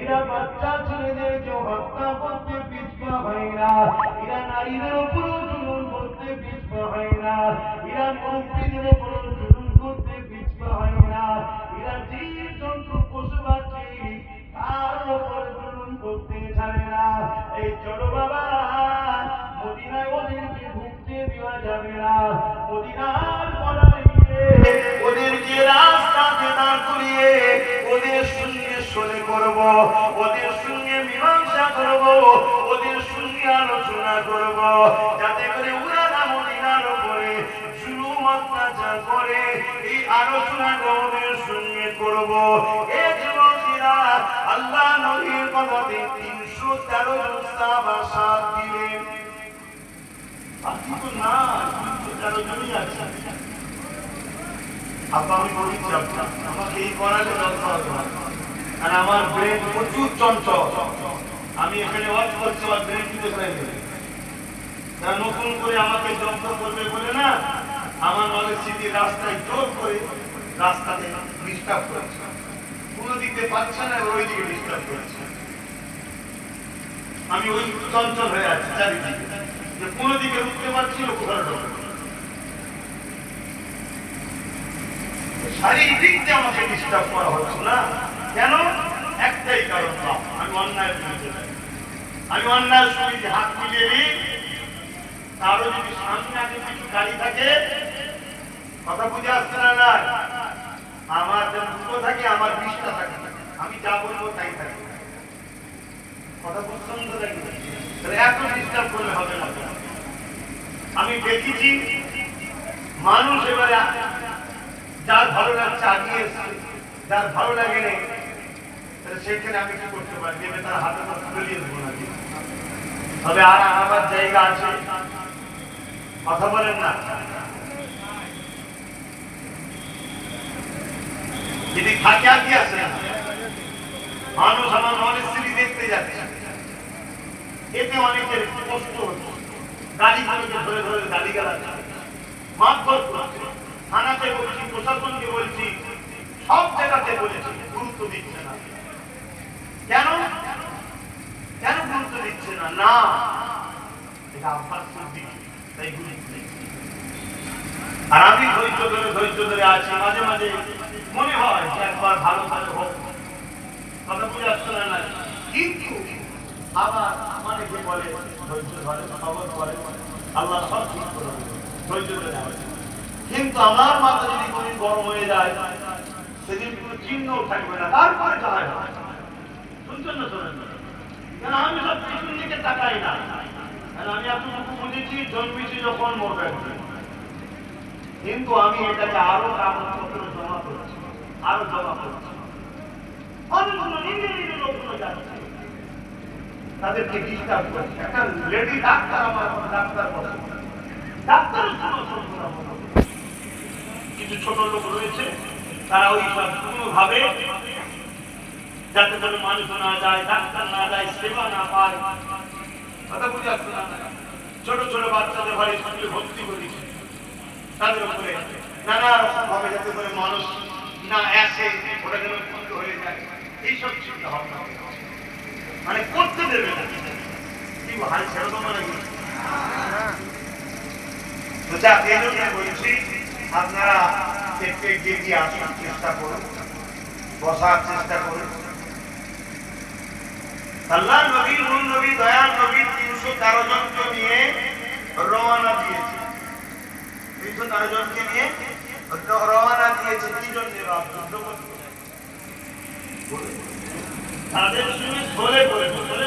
এরা বাচ্চা ছেলেদেরকে হত্যা করতে পিছপা হয় না এরা নারীদের উপর জুলুম করতে পিছপা হয় না এরা মুরব্বীদের উপর করতে ছাড়ে না। এই চলো বাবা, মদিনায় ওদেরকে ঢুকতে দেওয়া যাবে না। মদিনার ওদেরকে রাস্তাতে দাঁড় করিয়ে ওদের সঙ্গে সলে করব, ওদের সঙ্গে মীমাংসা করব, ওদের সঙ্গে আলোচনা করব, যাতে করে ওরা না মদিনার উপরে জুলুম, অত্যাচার করে। এই আলোচনাটা ওদের সঙ্গে করব। এ আমি এখানে করে নতুন করে আমাকে করবে বলে না আমার সিটি রাস্তায় জোর করে রাস্তাতে ডিস্টার্ব করেছে কোনো দিকে পাচ্ছে না ওই দিকে ডিস্টার্ব করেছে আমি ওই চঞ্চল হয়ে আছি, চারিদিকে। যে কোনো দিকে উঠতে পারছি না ঘরে শারীরিক যে আমাকে ডিস্টার্ব করা হচ্ছে না। কেন? একটাই কারণ আমি অন্যায় বিরুদ্ধে আমি অন্যায় সঙ্গে হাত মিলিয়ে নিই। কারও যদি সামনে আগে কিছু গাড়ি থাকে, কথা বুঝে আসছে না না আমার যে দুটো থাকে, আমার বিশটা থাকে। আমি যা বলব তাই থাকে। কথা বুঝছেন তো নাকি তাহলে এত ডিস্টার্ব করলে হবে না আমি দেখেছি, মানুষ এবারে যার ভালো লাগছে আগিয়ে এসছে। যার ভালো লাগে নেই, তাহলে সেখানে আমি কি করতে পারি? নেবে তার হাতে হাত তুলিয়ে দেবো নাকি? তবে আর আমার জায়গা আছে। কথা বলেন না। যদি থাকে আর কি আছে? মানুষ আমার অনেক স্ত্রী দেখতে যাচ্ছে। এতে অনেকের কষ্ট হচ্ছে। গাড়িগুলোকে ধরে ধরে গাড়ি মারধর করছে। থানাতে বলছি, সব জায়গাতে বলেছি, গুরুত্ব দিচ্ছে না। কেন? কেন গুরুত্ব দিচ্ছে না? না, এটা করছি তাই গুরুত্ব আর আমি ধৈর্য ধরে ধৈর্য ধরে আছি, মাঝে মাঝে মনে হয় যে একবার ভালো ভালো হোক। কথা বুঝে আসছে না না? কিন্তু আবার অনেকে বলে, ধৈর্য ধরে, খবর করে আল্লাহ সব ঠিক করে ধৈর্য ধরে কিন্তু আমার মাথা যদি কোনদিন গরম হয়ে যায়, সেদিন কোনো চিহ্নও থাকবে না। তারপরে হবে শুনছেন না, শোনেন আমি সব পিছন দিকে তাকাই না? আমি এতটুকু বুঝেছি, জন্মেছি, যখন মরবে। কিন্তু আমি এটাকে আরও কাগজপত্র জমা করছি, আরও জমা করছি। অনেকগুলো নিজে নিজে লোকগুলো যাচ্ছে। তাদেরকে ডিস্টার্ব করছে। একটা লেডি ডাক্তার আমার ডাক্তার বলে ডাক্তারের জন্য। কিছু ছোট লোক রয়েছে, তারা ওই সব কোনোভাবে যাতে করে মানুষ না যায়, ডাক্তার না যায়, সেবা না পায়। কথা বুঝে আসছে না? ছোট ছোট বাচ্চাদের ঘরে স্কুলে ভর্তি করেছে তাদের উপরে নানা রকম ভাবে যাতে করে মানুষ না আসে ওটা যেন বন্ধ হয়ে যায়। এইসব চিন্তা ভাবনা মানে করতে দেবে না। কি হাল ছেড়ে তো জন্য বলছি আপনারা এগিয়ে গিয়ে আসার চেষ্টা করুন। বসার চেষ্টা করুন। আল্লাহ নবী নূর নবী, দয়াল নবী তিনশো তেরো জনকে নিয়ে রওনা দিয়েছে। তিনশো তেরো জনকে নিয়ে রওনা দিয়েছে। কি জন্য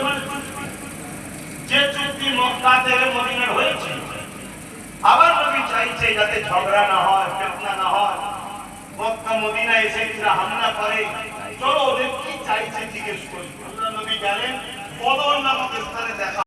মানে যুদ্ধে মক্কা থেকে মদিনার হয়েছে চাইছে যাতে ঝগড়া না হয়, ফেতনা না হয়। মক্কা মদিনা এসে যারা হামলা করে, চলো ওদের কি চাইছে জিজ্ঞেস করি। আল্লাহ নবী গেলেন বদর নামক স্থানে দেখা